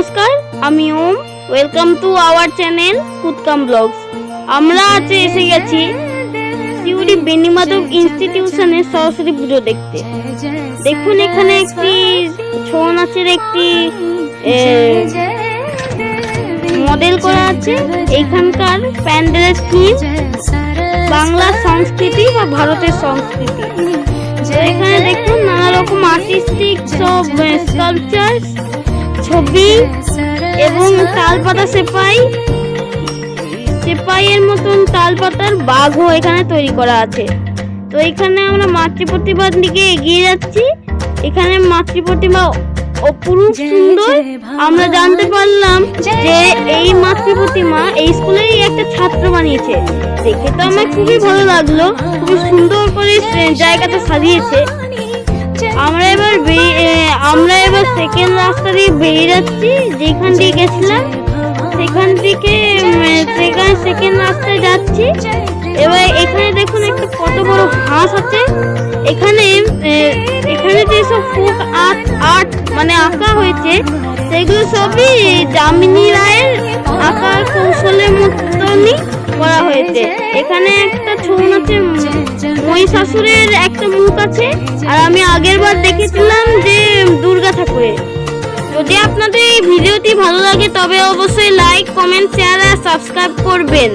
নমস্কার, আমি Om. Welcome to our channel কুতকাম blogs আমরা আজ এসে গেছি সিউড়ি বেনিমাধব ইনস্টিটিউশনের সরস্বতী পুজো দেখতে। দেখুন এখানে একটি ছৌ নাচের একটি মডেল করা আছে। এখানকার প্যান্ডেলের থিম বাংলা সংস্কৃতি বা ভারতের সংস্কৃতি। এখানে দেখুন নানা রকম আর্টিস্টিক সব স্কাল্পচার ছবি এবং তালপাতা সেপাই। সেপাইয়ের মতন তালপাতার বাঘও এখানে তৈরি করা আছে। তো এখানে আমরা মাতৃ প্রতিমার দিকে এগিয়ে যাচ্ছি। এখানে মাতৃ প্রতিমা অপরূপ সুন্দর। আমরা জানতে পারলাম যে এই মাতৃ প্রতিমা এই স্কুলেরই একটা ছাত্র বানিয়েছে। দেখে তো আমার খুবই ভালো লাগল। খুবই সুন্দর করে জায়গাটা সাজিয়েছে। আমরা এবার আমরা এবার সেকেন্ড রাস্তা দিয়ে বেরিয়ে যাচ্ছি, যেখান দিয়ে গেছিলাম। সেখান থেকে সেখানে সেকেন্ড রাস্তায় যাচ্ছি। এবার এখানে দেখুন একটা কত বড় ঘাস আছে। এখানে এখানে যেসব ফোক আর্ট আর্ট মানে আঁকা হয়েছে, সেগুলো সবই যামিনী রায়ের আঁকার কৌশলের মতনই করা হয়েছে। এখানে একটা ছৌ নাচের মহিষাসুরের একটা মুখ আছে, আর আমি আগের বার ঠাকুরের যদি আপনাদের এই ভিডিওটি ভালো লাগে তবে অবশ্যই লাইক কমেন্ট শেয়ার আর সাবস্ক্রাইব করবেন।